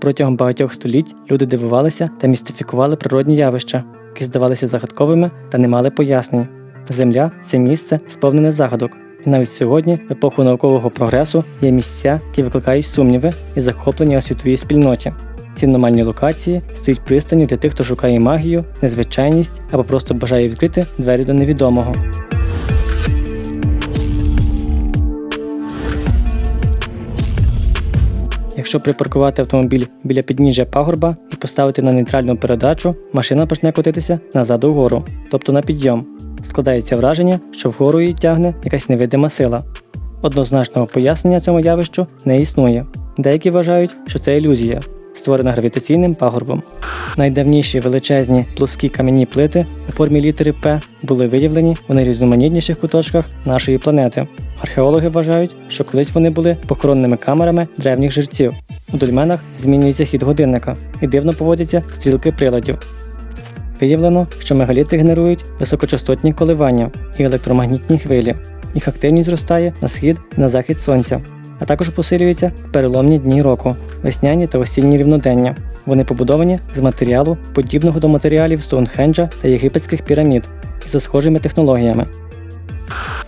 Протягом багатьох століть люди дивувалися та містифікували природні явища, які здавалися загадковими та не мали пояснень. Земля це місце сповнене загадок. І навіть сьогодні, в епоху наукового прогресу, є місця, які викликають сумніви і захоплення у світовій спільноті. Ці аномальні локації стають пристанню для тих, хто шукає магію, незвичайність або просто бажає відкрити двері до невідомого. Якщо припаркувати автомобіль біля підніжжя пагорба і поставити на нейтральну передачу, машина почне котитися назад угору, тобто на підйом. Складається враження, що вгору її тягне якась невидима сила. Однозначного пояснення цьому явищу не існує. Деякі вважають, що це ілюзія, створена гравітаційним пагорбом. Найдавніші величезні плоскі кам'яні плити у формі літери П були виявлені у найрізноманітніших куточках нашої планети. Археологи вважають, що колись вони були похоронними камерами древніх жерців. У дольменах змінюється хід годинника і дивно поводяться стрілки приладів. Виявлено, що мегаліти генерують високочастотні коливання і електромагнітні хвилі. Їх активність зростає на схід на захід сонця, а також посилюється в переломні дні року, весняні та осінні рівнодення. Вони побудовані з матеріалу, подібного до матеріалів Стоунхенджа та єгипетських пірамід, і за схожими технологіями.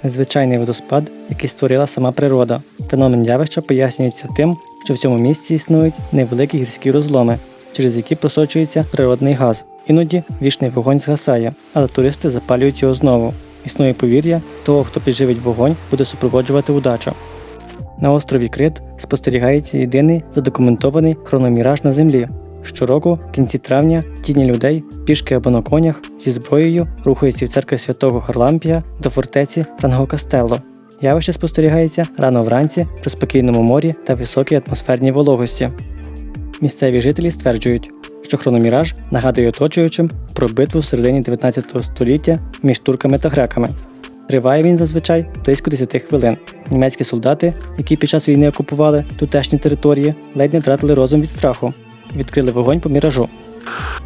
Незвичайний водоспад, який створила сама природа. Феномен явища пояснюється тим, що в цьому місці існують невеликі гірські розломи, через які просочується природний газ. Іноді вічний вогонь згасає, але туристи запалюють його знову. Існує повір'я, того, хто підживить вогонь, буде супроводжувати удачу. На острові Крит спостерігається єдиний задокументований хрономіраж на землі. Щороку, в кінці травня, тіні людей, пішки або на конях зі зброєю рухаються від церкви святого Харлампія до фортеці Франго Кастелло. Явище спостерігається рано вранці при спокійному морі та високій атмосферній вологості. Місцеві жителі стверджують, що хрономіраж нагадує оточуючим про битву в середині 19 століття між турками та греками. Триває він зазвичай близько 10 хвилин. Німецькі солдати, які під час війни окупували тутешні території, ледь не втратили розум від страху і відкрили вогонь по міражу.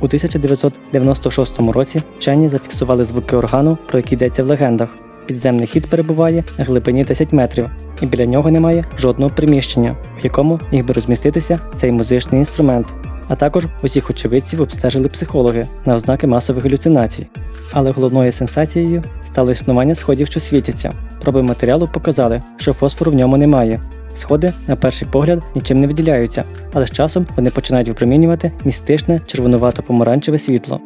У 1996 році вчені зафіксували звуки органу, про які йдеться в легендах. Підземний хід перебуває на глибині 10 метрів, і біля нього немає жодного приміщення, в якому міг би розміститися цей музичний інструмент. А також усіх очевидців обстежили психологи на ознаки масових галюцинацій. Але головною сенсацією стало існування сходів, що світяться. Проби матеріалу показали, що фосфору в ньому немає. Сходи, на перший погляд, нічим не виділяються, але з часом вони починають випромінювати містичне червонувато-помаранчеве світло.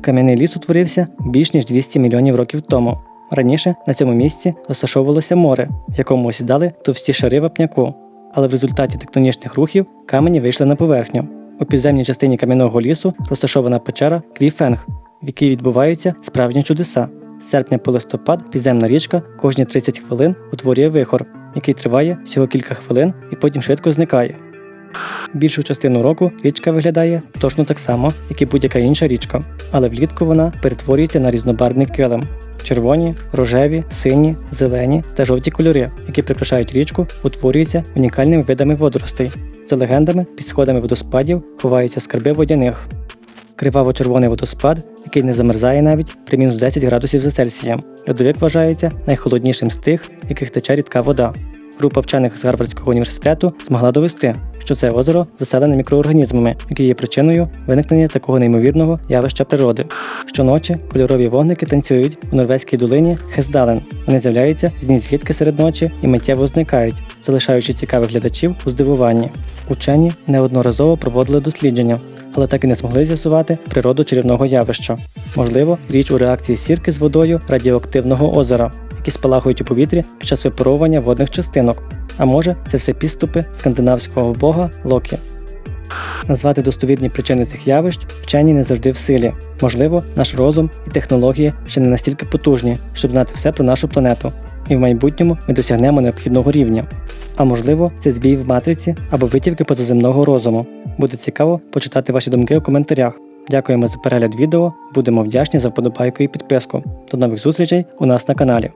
Кам'яний ліс утворився більш ніж 200 мільйонів років тому. Раніше на цьому місці розташовувалося море, в якому осідали товсті шари вапняку, але в результаті тектонічних рухів камені вийшли на поверхню. У підземній частині кам'яного лісу розташована печера Квіфенг, в якій відбуваються справжні чудеса. З серпня по листопад підземна річка кожні 30 хвилин утворює вихор, який триває всього кілька хвилин і потім швидко зникає. Більшу частину року річка виглядає точно так само, як і будь-яка інша річка, але влітку вона перетворюється на різнобарвний килим. Червоні, рожеві, сині, зелені та жовті кольори, які прикрашають річку, утворюються унікальними видами водоростей. За легендами, під сходами водоспадів ховаються скарби водяних. Криваво-червоний водоспад, який не замерзає навіть при мінус 10 градусів за Цельсієм. Льодовик вважається найхолоднішим з тих, в яких тече рідка вода. Група вчених з Гарвардського університету змогла довести, що це озеро заселене мікроорганізмами, які є причиною виникнення такого неймовірного явища природи. Щоночі кольорові вогники танцюють у норвезькій долині Хесдален. Вони з'являються з нізвідки серед ночі і миттєво зникають, залишаючи цікавих глядачів у здивуванні. Учені неодноразово проводили дослідження, але так і не змогли з'ясувати природу чарівного явища. Можливо, річ у реакції сірки з водою радіоактивного озера, які спалахують у повітрі під час випаровування водних частинок. А може, це все підступи скандинавського бога Локі. Назвати достовірні причини цих явищ вчені не завжди в силі. Можливо, наш розум і технології ще не настільки потужні, щоб знати все про нашу планету, і в майбутньому ми досягнемо необхідного рівня. А можливо, це збій в матриці або витівки позаземного розуму. Буде цікаво почитати ваші думки у коментарях. Дякуємо за перегляд відео, будемо вдячні за вподобайку і підписку. До нових зустрічей у нас на каналі.